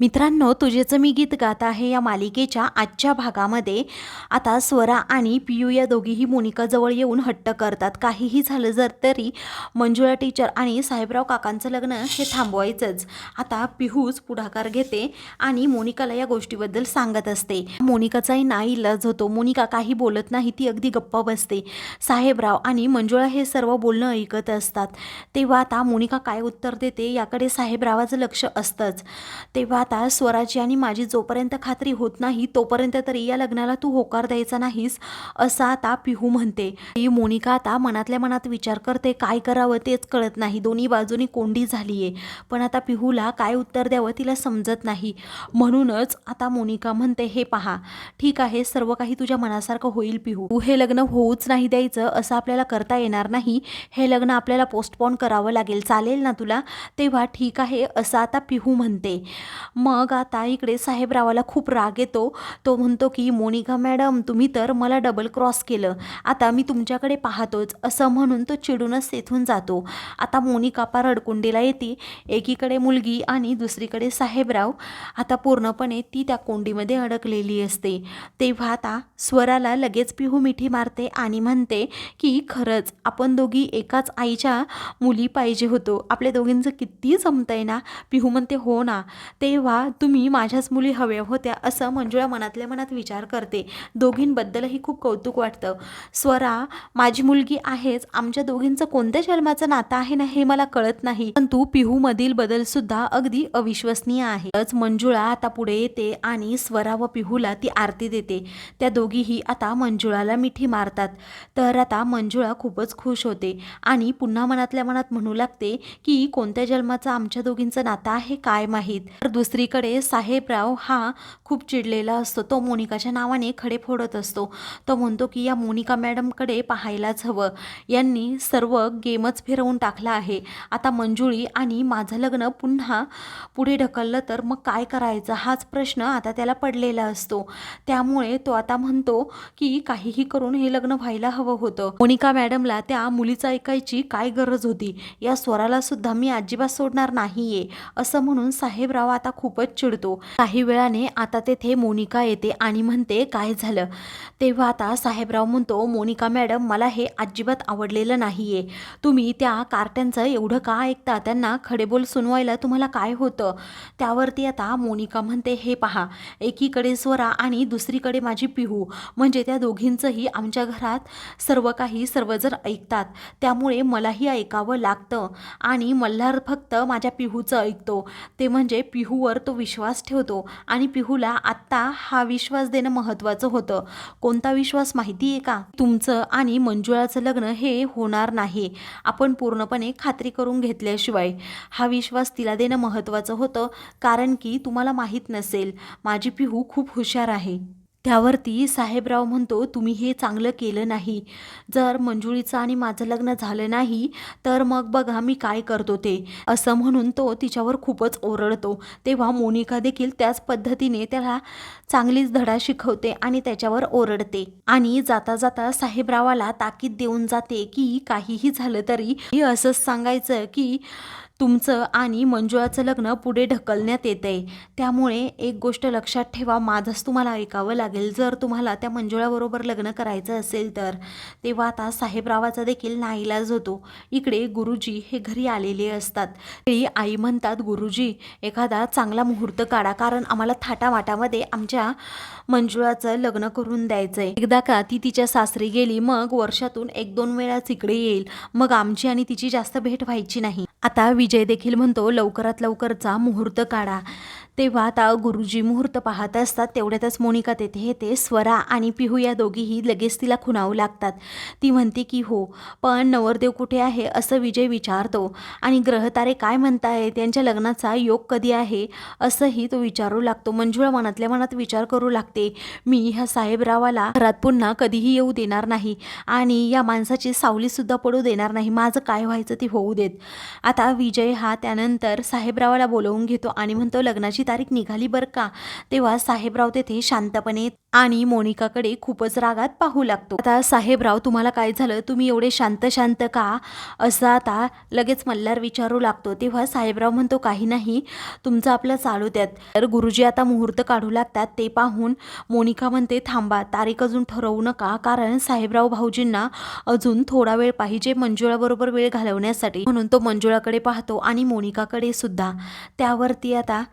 मित्रांनो तुझेचं मी गीत गात आहे या मालिकेच्या आजच्या भागामध्ये आता स्वरा आणि पियू या दोघीही मोनिकाजवळ येऊन हट्ट करतात. काहीही झालं जर तरी मंजुळा टीचर आणि साहेबराव काकांचं लग्न हे थांबवायचंच. आता पिहूच पुढाकार घेते आणि मोनिकाला या गोष्टीबद्दल सांगत असते. मोनिकाचाही नाही इलाज होतो. मोनिका काही बोलत नाही ती अगदी गप्पा बसते. साहेबराव आणि मंजुळा हे सर्व बोलणं ऐकत असतात. तेव्हा आता मोनिका काय उत्तर देते याकडे साहेबरावाचं लक्ष असतंच. तेव्हा आता स्वराची आणि माझी जोपर्यंत खात्री होत नाही तोपर्यंत तरी या लग्नाला तू होकार द्यायचा नाहीस असं आता पिहू म्हणते. ही मोनिका आता मनातल्या मनात विचार करते काय करावं तेच कळत नाही. दोन्ही बाजूनी कोंडी झाली आहे पण आता पिहूला काय उत्तर द्यावं तिला समजत नाही. म्हणूनच आता मोनिका म्हणते हे पहा ठीक आहे सर्व काही तुझ्या मनासारखं होईल पिहू. तू हे लग्न होऊच नाही द्यायचं असं आपल्याला करता येणार नाही. हे लग्न आपल्याला पोस्टपोन करावं लागेल. चालेल ना तुला? तेव्हा ठीक आहे असं आता पिहू म्हणते. मग आता इकडे साहेबरावाला खूप राग येतो. तो म्हणतो की मोनिका मॅडम तुम्ही तर मला डबल क्रॉस केलं. आता मी तुमच्याकडे पाहतोच. असं म्हणून तो चिडूनच तेथून जातो. आता मोनिका पार अडकुंडीला येते. एकीकडे मुलगी आणि दुसरीकडे साहेबराव आता पूर्णपणे ती त्या कोंडीमध्ये अडकलेली असते. तेव्हा आता स्वराला लगेच पिहू मिठी मारते आणि म्हणते की खरंच आपण दोघी एकाच आईच्या मुली पाहिजे होतो. आपल्या दोघींचं किती जमतंय ना. पिहू म्हणते हो ना. तेव्हा तुम्ही माझ्याच मुली हव्या होत्या असं मंजुळा मनातल्या मनात विचार करते. दोघींबद्दलही खूप कौतुक वाटतं. स्वरा माझी मुलगी आहेच. आमच्या दोघींचं कोणत्या जन्माचं नातं आहे ना हे मला कळत नाही. परंतु पिहूमधील बदल सुद्धा अगदी अविश्वसनीय आहे. मंजुळा आता पुढे येते आणि स्वरा व पिहूला ती आरती देते. त्या दोघीही आता मंजुळाला मिठी मारतात. तर आता मंजुळा खूपच खुश होते आणि पुन्हा मनातल्या मनात म्हणू लागते की कोणत्या जन्माचं आमच्या दोघींचं नातं आहे काय माहीत. तर दुसरीकडे साहेबराव हा खूप चिडलेला असतो. तो मोनिकाच्या नावाने खडे फोडत असतो. तो म्हणतो की या मोनिका मॅडमकडे पाहायलाच हवं. यांनी सर्व गेमच फिरवून टाकला आहे. आता मंजुळी आणि माझं लग्न पुन्हा पुढे ढकललं तर मग काय करायचं? हाच प्रश्न आता त्याला पडलेला असतो. त्यामुळे तो आता म्हणतो की काहीही करून हे लग्न व्हायला हवं होतं. मोनिका मॅडमला त्या मुलीचं ऐकायची काय गरज होती? या स्वराला सुद्धा मी अजिबात सोडणार नाहीये. असं म्हणून साहेबराव आता खूपच चिडतो. काही वेळाने आता तेथे मोनिका येते आणि म्हणते काय झालं? तेव्हा आता साहेबराव म्हणतो मोनिका मॅडम मला हे अजिबात आवडलेलं नाही आहे तुम्ही त्या कार्ट्यांचं एवढं का ऐकता? त्यांना खडेबोल सुनवायला तुम्हाला काय होतं? त्यावरती आता मोनिका म्हणते हे पहा एकीकडे स्वरा आणि दुसरीकडे माझी पिहू. म्हणजे त्या दोघींचंही आमच्या घरात सर्व काही सर्वजण ऐकतात. त्यामुळे मलाही ऐकावं लागतं आणि मल्हार फक्त माझ्या पिहूचं ऐकतो. ते म्हणजे पिहूवर तो विश्वास ठेवतो आणि पिहूला आत्ता हा विश्वास देणं महत्त्वाचं होतं. कोणता विश्वास माहिती आहे का? तुमचं आणि मंजुळाचं लग्न हे होणार नाही. आपण पूर्णपणे खात्री करून घेतल्याशिवाय. हा विश्वास तिला देणं महत्त्वाचं होतं कारण की तुम्हाला माहीत नसेल माझी पिहू खूप हुशार आहे. त्यावरती साहेबराव म्हणतो तुम्ही हे चांगलं केलं नाही. जर मंजुळीचं आणि माझं लग्न झालं नाही तर मग बघा मी काय करतो ते. असं म्हणून तो तिच्यावर खूपच ओरडतो. तेव्हा मोनिका देखील त्याच पद्धतीने त्याला चांगलीच धडा शिकवते आणि त्याच्यावर ओरडते. आणि जाता जाता साहेबरावाला ताकीद देऊन जाते की काहीही झालं तरी हे असंच सांगायचं की तुमचं आणि मंजुळाचं लग्न पुढे ढकलण्यात येत आहे त्यामुळे एक गोष्ट लक्षात ठेवा माझंच तुम्हाला ऐकावं लागेल. जर तुम्हाला त्या मंजुळाबरोबर लग्न करायचं असेल तर तेव्हा आता साहेबरावाचा देखील नाईलाज होतो. इकडे गुरुजी हे घरी आलेले असतात. ते आई म्हणतात गुरुजी एखादा चांगला मुहूर्त काढा कारण आम्हाला थाटामाटामध्ये आमच्या मंजुळाचं लग्न करून द्यायचं आहे एकदा का ती तिच्या सासरी गेली मग वर्षातून एक दोन वेळाच इकडे येईल. मग आमची आणि तिची जास्त भेट व्हायची नाही. आता विजय देखील म्हणतो लवकरात लवकरचा मुहूर्त काढा. तेव्हा आता गुरुजी मुहूर्त पाहत असतात तेवढ्यातच मोनिका तेथे येते. स्वरा आणि पिहू या दोघीही लगेच तिला खुणावू लागतात. ती म्हणते की हो पण नवरदेव कुठे आहे असं विजय विचारतो. आणि ग्रहतारे काय म्हणताय त्यांच्या लग्नाचा योग कधी आहे? असंही तो विचारू लागतो. मंजुळा मनातल्या मनात विचार करू लागते. मी ह्या साहेबरावाला घरात पुन्हा कधीही येऊ देणार नाही आणि या माणसाची सावलीसुद्धा पडू देणार नाही. माझं काय व्हायचं ती होऊ देत. आता विजय हा त्यानंतर साहेबरावाला बोलवून घेतो आणि म्हणतो लग्नाची तारीख निघाली बरं का? तेव्हा साहेबराव तेथे शांतपणे आणि मोनिकाकडे खूपच रागात पाहू लागतो. आता साहेबराव तुम्हाला काय झालं? तुम्ही एवढे शांत शांत का? असं आता लगेच मल्हार विचारू लागतो. तेव्हा साहेबराव म्हणतो काही नाही तुमचं आपलं चालू द्यात. तर गुरुजी आता मुहूर्त काढू लागतात ते पाहून मोनिका म्हणते थांबा तारीख अजून ठरवू नका. कारण साहेबराव भाऊजींना अजून थोडा वेळ पाहिजे मंजुळाबरोबर वेळ घालवण्यासाठी. म्हणून तो मंजुळाकडे पाहतो आणि मोनिकाकडे सुद्धा. त्यावरती आता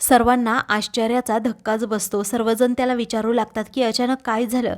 सर्वांना आश्चर्याचा धक्काच बसतो. सर्वजण त्याला विचारू लागतात की अचानक काय झालं?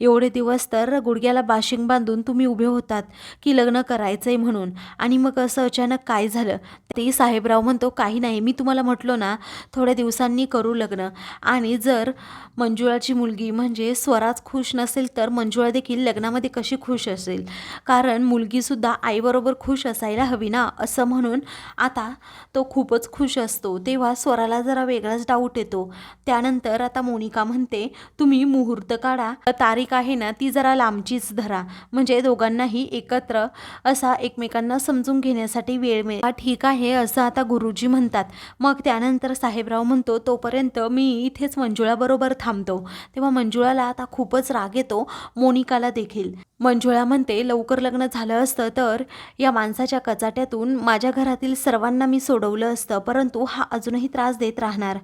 एवढे दिवस तर गुडघ्याला बाशिंग बांधून तुम्ही उभे होतात की लग्न करायचंय म्हणून. आणि मग असं अचानक काय झालं? ते साहेबराव म्हणतो काही नाही मी तुम्हाला म्हटलो ना थोड्या दिवसांनी करू लग्न. आणि जर मंजुळाची मुलगी म्हणजे स्वराज खुश नसेल तर मंजुळा देखील लग्नामध्ये कशी खुश असेल? कारण मुलगीसुद्धा आईबरोबर खुश असायला हवी ना असं म्हणून आता तो खूपच खुश असतो. तेव्हा स्वराला जरा वेगळाच डाऊट येतो. त्यानंतर आता मोनिका म्हणते तुम्ही मुहूर्त काढा. तारीख आहे ना ती जरा लांबचीच धरा. म्हणजे दोघांनाही एकत्र असा एकमेकांना समजून घेण्यासाठी वेळ मिळेल. ठीक आहे असं आता गुरुजी म्हणतात. मग त्यानंतर साहेबराव म्हणतो तोपर्यंत मी इथेच मंजुळाबरोबर थांबतो. तेव्हा मंजुळाला आता खूपच राग येतो मोनिकाला देखील. मंजुळा म्हणते लवकर लग्न झालं असतं तर या माणसाच्या कचाट्यातून माझ्या घरातील सर्वांना मी सोडवलं असतं परंतु हा अजूनही त्रास देत राहणार.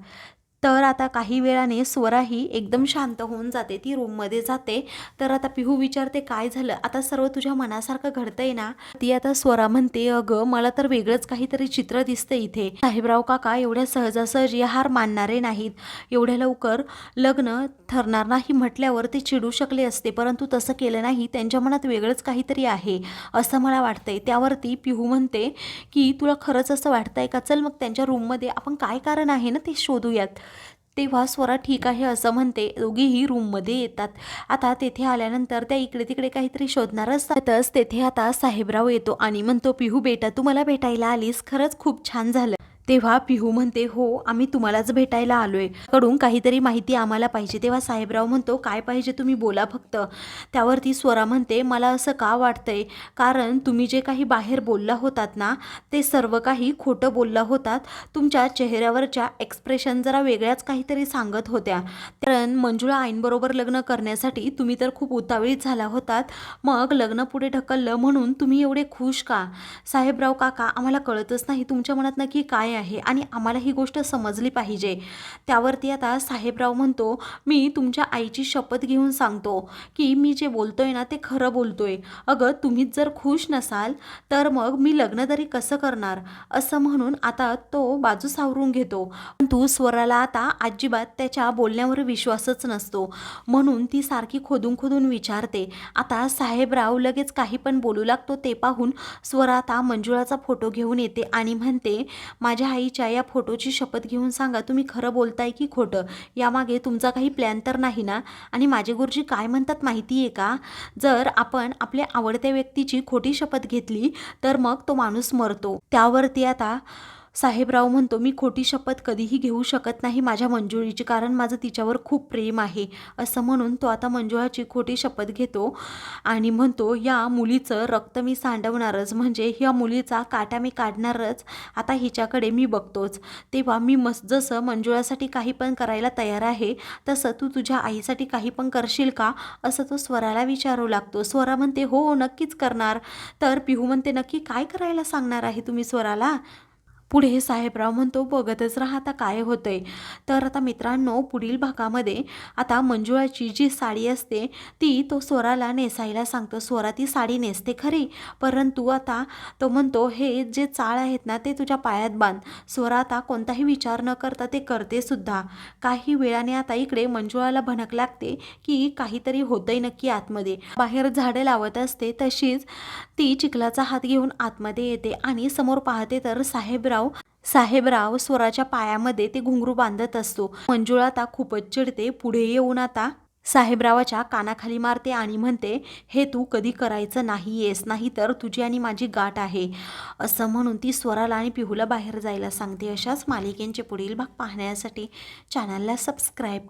तर आता काही वेळाने स्वराही एकदम शांत होऊन जाते ती रूममध्ये जाते. तर आता पिहू विचारते काय झालं? आता सर्व तुझ्या मनासारखं घडतंय ना? ती आता स्वरा म्हणते अगं मला तर वेगळंच काहीतरी चित्र दिसतं इथे. साहेबराव काका एवढ्या सहजासहजी हार मानणारे नाहीत. एवढ्या लवकर लग्न ठरणार नाही म्हटल्यावर ते चिडू शकले असते परंतु तसं केलं नाही. त्यांच्या मनात वेगळंच काहीतरी आहे असं मला वाटतंय. त्यावरती पिहू म्हणते की तुला खरंच असं वाटतंय का? चल मग त्यांच्या रूममध्ये आपण काय कारण आहे ना ते शोधूयात? तेव्हा स्वरा ठीक आहे असं म्हणते. दोघीही रूममध्ये येतात. आता तेथे आल्यानंतर त्या इकडे तिकडे काहीतरी शोधणार असतातच तेथे आता साहेबराव येतो आणि म्हणतो पिहू बेटा तू मला भेटायला आलीस. खरंच खूप छान झालं. तेव्हा पिहू म्हणते हो आम्ही तुम्हालाच भेटायला आलोय. कडून काहीतरी माहिती आम्हाला पाहिजे. तेव्हा साहेबराव म्हणतो काय पाहिजे तुम्ही बोला फक्त. त्यावरती स्वरा म्हणते मला असं का वाटतंय? कारण तुम्ही जे काही बाहेर बोलला होतात ना ते सर्व काही खोटं बोलला होतात. तुमच्या चेहऱ्यावरच्या एक्सप्रेशन जरा वेगळ्याच काहीतरी सांगत होत्या. कारण मंजुळा आईंबरोबर लग्न करण्यासाठी तुम्ही तर खूप उतावळीत झाला होतात. मग लग्न पुढे ढकललं म्हणून तुम्ही एवढे खुश का? साहेबराव काका आम्हाला कळतच नाही. तुमच्या मनात नक्की काय आहे? आहे आणि आम्हाला ही गोष्ट समजली पाहिजे. त्यावरती आता साहेबराव म्हणतो मी तुमच्या आईची शपथ घेऊन सांगतो की मी जे बोलतोय ना ते खरं बोलतोय. अगं तुम्हीच जर खुश नसाल तर मग मी लग्न तरी कसं करणार? असं म्हणून आता तो बाजू सावरून घेतो. परंतु स्वराला आता अजिबात त्याच्या बोलण्यावर विश्वासच नसतो. म्हणून ती सारखी खोदून खोदून विचारते. आता साहेबराव लगेच काही पण बोलू लागतो ते पाहून स्वरा आता मंजुळाचा फोटो घेऊन येते आणि म्हणते माझ्या माझ्या आईच्या या फोटोची शपथ घेऊन सांगा तुम्ही खरं बोलताय की खोटं? यामागे तुमचा काही प्लॅन तर नाही ना? आणि माझे गुरुजी काय म्हणतात माहिती आहे का? जर आपण आपल्या आवडत्या व्यक्तीची खोटी शपथ घेतली तर मग तो माणूस मरतो. त्यावरती आता साहेबराव म्हणतो मी खोटी शपथ कधीही घेऊ शकत नाही माझ्या मंजुळीची कारण माझं तिच्यावर खूप प्रेम आहे. असं म्हणून तो आता मंजुळाची खोटी शपथ घेतो आणि म्हणतो या मुलीचं रक्त मी सांडवणारच म्हणजे या मुलीचा काटा मी काढणारच आता हिच्याकडे मी बघतोच. तेव्हा मी मस्त जसं मंजुळासाठी काही पण करायला तयार आहे तसं तू तुझ्या आईसाठी काही पण करशील का? असं तो स्वराला विचारू लागतो. स्वरा म्हणते हो नक्कीच करणार. तर पिहू म्हणते नक्की काय करायला सांगणार आहे तुम्ही स्वराला? पुढे साहेबराव म्हणतो बघतच राहा आता काय होतंय. तर आता मित्रांनो पुढील भागामध्ये आता मंजुळाची जी साडी असते ती तो स्वराला नेसायला सांगतो. स्वरा ती साडी नेसते खरी परंतु आता तो म्हणतो हे जे चाळ आहेत ना ते तुझ्या पायात बांध. स्वरा आता कोणताही विचार न करता ते करते सुद्धा. काही वेळाने आता इकडे मंजुळाला भनक लागते की काहीतरी होतंय नक्की आतमध्ये. बाहेर झाडे लावत असते तशीच ती चिखलाचा हात घेऊन आतमध्ये येते आणि समोर पाहते तर साहेबराव साहेबराव स्वराच्या पायामध्ये ते घुंगरू बांधत असतो. मंजुळा आता खूपच चिडते पुढे येऊन आता साहेबरावाच्या कानाखाली मारते आणि म्हणते हे तू कधी करायचं नाही येस नाही तर तुझी आणि माझी गाठ आहे. असं म्हणून ती स्वराला आणि पिहूला बाहेर जायला सांगते. अशाच मालिकेंचे पुढील भाग पाहण्यासाठी चॅनलला सबस्क्राईब